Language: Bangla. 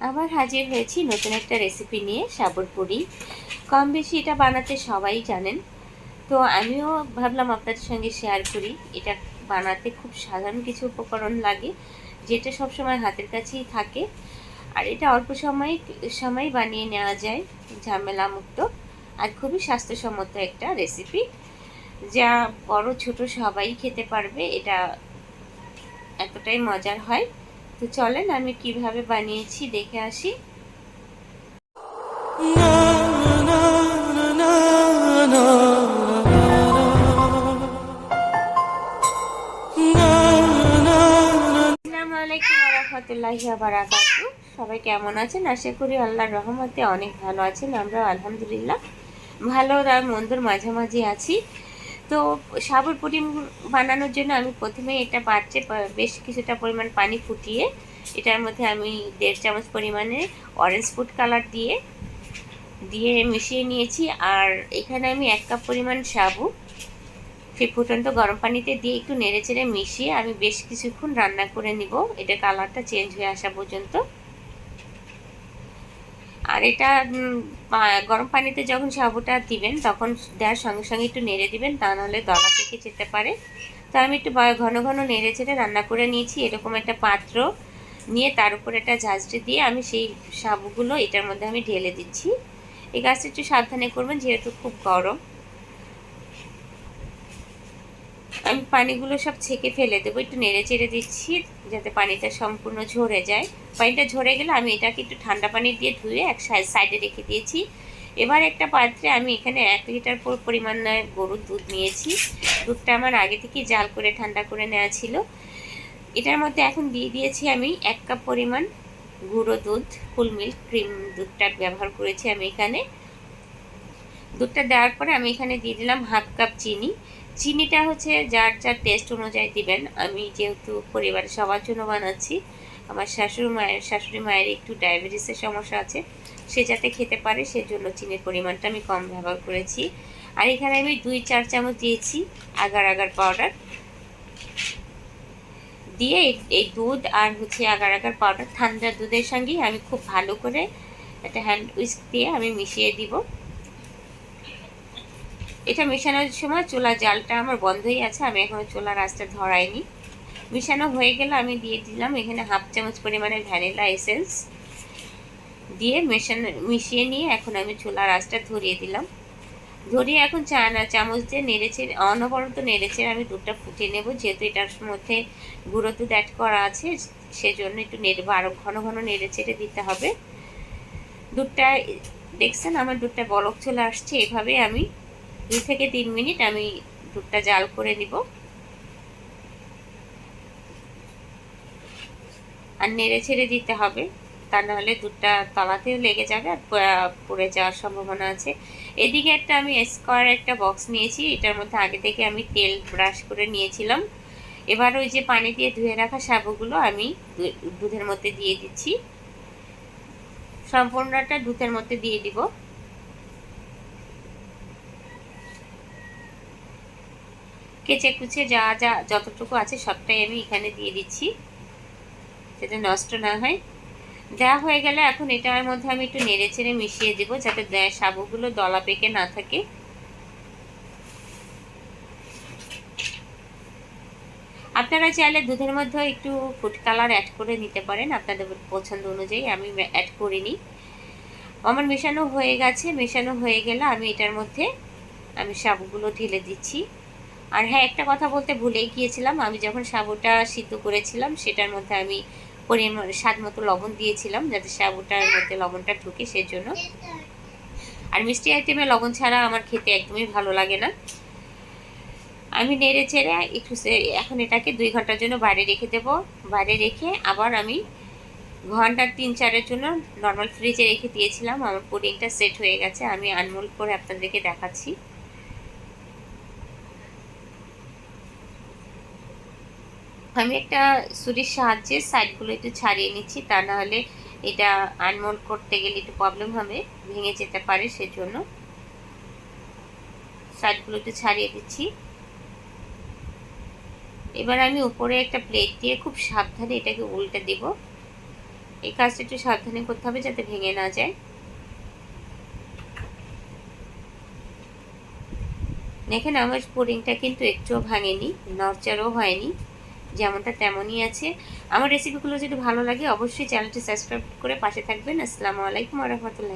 আবার হাজির হয়েছি নতুন একটা রেসিপি নিয়ে, সাবর পুরি। কম বেশি এটা বানাতে সবাই জানেন। তো আমিও ভাবলাম আপনাদের সঙ্গে শেয়ার করি। এটা বানাতে খুব সাধারণ কিছু উপকরণ লাগে, যেটা সবসময় হাতের কাছেই থাকে। আর এটা অল্প সময় সময় বানিয়ে নেওয়া যায় ঝামেলা মুক্ত আর খুবই স্বাস্থ্যসম্মত একটা রেসিপি যা বড় ছোট সবাই খেতে পারবে, এটা এতটাই মজার হয়। তো চলেন আমি কীভাবে বানিয়েছি দেখে আসি। সবাই কেমন আছেন? আশা করি আল্লাহর রহমতে অনেক ভালো আছেন। আমরা আলহামদুলিল্লাহ ভালো, আর মন্দর মাঝামাঝি আছি। তো সাবর পুডিং বানানোর জন্য আমি প্রথমে এটা পাত্রে বেশ কিছুটা পরিমাণ পানি ফুটিয়ে, এটার মধ্যে আমি দেড় চামচ পরিমাণে অরেঞ্জ ফুড কালার দিয়ে দিয়ে মিশিয়ে নিয়েছি। আর এখানে আমি এক কাপ পরিমাণ সাবু। সেই ফুটন্ত গরম পানিতে দিয়ে একটু নেড়ে চেড়ে মিশিয়ে আমি বেশ কিছুক্ষণ রান্না করে নিব। এটা কালারটা চেঞ্জ হয়ে আসা পর্যন্ত। আর এটা গরম পানিতে যখন সাবুটা দিবেন, তখন দেওয়ার সঙ্গে সঙ্গে একটু নেড়ে দিবেন, তা নাহলে দলা থেকে যেতে পারে। তো আমি একটু ঘন ঘন নেড়ে চেড়ে রান্না করে নিয়েছি, এরকম একটা পাত্র নিয়ে তার উপর একটা ঝাঁঝরি দিয়ে আমি সেই সাবুগুলো এটার মধ্যে আমি ঢেলে দিচ্ছি। এই গাছটা একটু সাবধানে করবেন, যেহেতু খুব গরম। আমি পানিগুলো সব ছেঁকে ফেলে দেবো, একটু নেড়ে চেড়ে দিচ্ছি যাতে পানিটা সম্পূর্ণ ঝরে যায়। পানিটা ঝরে গেলে আমি এটাকে একটু ঠান্ডা পানি দিয়ে ধুয়ে এক সাইডে রেখে দিয়েছি। এবার একটা পাত্রে আমি এখানে এক লিটার পরিমাণ গরুর দুধ নিয়েছি। দুধটা আমার আগে থেকে জাল করে ঠান্ডা করে নেওয়া ছিল। এটার মধ্যে এখন দিয়ে দিয়েছি আমি এক কাপ পরিমাণ গুঁড়ো দুধ, ফুল মিল্ক ক্রিম দুধটা ব্যবহার করেছি আমি এখানে। দুধটা দেওয়ার পরে আমি এখানে দিয়ে দিলাম হাফ কাপ চিনি। চিনিটা হচ্ছে যার যার টেস্ট অনুযায়ী দিবেন। আমি যেহেতু পরিবারের সবার জন্য বানাচ্ছি, আমার শাশুড়ি মায়ের শাশুড়ি মায়ের একটু ডায়াবেটিসের সমস্যা আছে, সে যাতে খেতে পারে সেজন্য চিনির পরিমাণটা আমি কম ব্যবহার করেছি। আর এখানে আমি দুই চার চামচ দিয়েছি আগার আগার পাউডার দিয়ে এই দুধ আর হচ্ছে আগার আগার পাউডার ঠান্ডা দুধের সঙ্গেই আমি খুব ভালো করে একটা হ্যান্ড উইস্ক দিয়ে আমি মিশিয়ে দিব। এটা মেশানোর সময় চুলা জালটা আমার বন্ধই আছে, আমি এখনও চুলার আঁচটা ধরাইনি। মেশানো হয়ে গেলে আমি দিয়ে দিলাম এখানে হাফ চামচ পরিমাণে ভ্যানিলা এসেন্স দিয়ে মেশানো, মিশিয়ে নিয়ে এখন আমি চুলার আঁচটা ধরিয়ে দিলাম। ধরিয়ে এখন চা, না, চামচ দিয়ে নেড়েছে অনবরত নেড়েছে আমি দুধটা ফুটিয়ে নেব, যেহেতু এটার মধ্যে গুঁড়ো দুধ অ্যাড করা আছে, সেজন্য একটু নেড়বো আরও ঘন ঘন নেড়ে চেড়ে দিতে হবে। দুধটা, দেখছেন আমার দুধটা বলক চলে আসছে, এভাবে আমি দুই থেকে তিন মিনিট আমি দুধটা জাল করে নিব। আর নেড়ে ছেড়ে দিতে হবে, তা নাহলে দুধটা তলাতেও লেগে যাবে আর পড়ে যাওয়ার সম্ভাবনা আছে। এদিকে একটা আমি স্কোয়ার একটা বক্স নিয়েছি, এটার মধ্যে আগে থেকে আমি তেল ব্রাশ করে নিয়েছিলাম। এবার ওই যে পানি দিয়ে ধুয়ে রাখা সাবুগুলো আমি দুধের মধ্যে দিয়ে দিচ্ছি। সম্পূর্ণটা দুধের মধ্যে দিয়ে দিব। কেচে কুচে যা যা যতটুকু আছে সবটাই আমি এখানে দিয়ে দিচ্ছি, যাতে নষ্ট না হয়। দেওয়া হয়ে গেলে এখন এটার মধ্যে আমি একটু নেড়ে চেড়ে মিশিয়ে দেবো, যাতে সাবুগুলো দলা পেকে না থাকে। আপনারা চাইলে দুধের মধ্যে একটু ফুড কালার অ্যাড করে নিতে পারেন, আপনাদের পছন্দ অনুযায়ী। আমি অ্যাড করিনি। আমার মেশানো হয়ে গেছে, মেশানো হয়ে গেলে আমি এটার মধ্যে আমি সাবুগুলো ঢেলে দিচ্ছি। আর হ্যাঁ একটা কথা বলতে ভুলেই গিয়েছিলাম। আমি যখন সাবুটা সিদ্ধ করেছিলাম, সেটার মধ্যে আমি পরিমাণ স্বাদ মতো লবণ দিয়েছিলাম যাতে সাবুটার মধ্যে লবণটা ঢুকে সেজন্য। আর মিষ্টি আইটেমে লবণ ছাড়া আমার খেতে একদমই ভালো লাগে না। আমি নেড়ে চেড়ে একটু এখন এটাকে দুই ঘণ্টার জন্য বাইরে রেখে দেব। বাইরে রেখে আবার আমি ঘণ্টার তিন চারের জন্য নর্মাল ফ্রিজে রেখে দিয়েছিলাম। আমার পুডিংটা সেট হয়ে গেছে। আমি আনমোল করে আপনাদেরকে দেখাচ্ছি। আমি একটা ছুরির সাহায্যে সাইডগুলো একটু ছাড়িয়ে নিচ্ছি, তা না হলে এটা আনমোল্ড করতে গেলে একটু প্রবলেম হবে, ভেঙে যেতে পারে সেজন্য। সাইডগুলো একটু ছাড়িয়ে দিচ্ছি। এবার আমি উপরে একটা প্লেট দিয়ে খুব সাবধানে এটাকে উল্টে দেব। এই কাজটা একটু সাবধানে করতে হবে যাতে ভেঙে না যায়। দেখেন আমার পুডিংটা কিন্তু একটুও ভাঙেনি নরচারও হয়নি। যেমনটা তেমনই আছে। আমার রেসিপিগুলো যদি ভালো লাগে, অবশ্যই চ্যানেলটি সাবস্ক্রাইব করে পাশে থাকবেন। আসসালামু আলাইকুম রহমতুল্লাহ।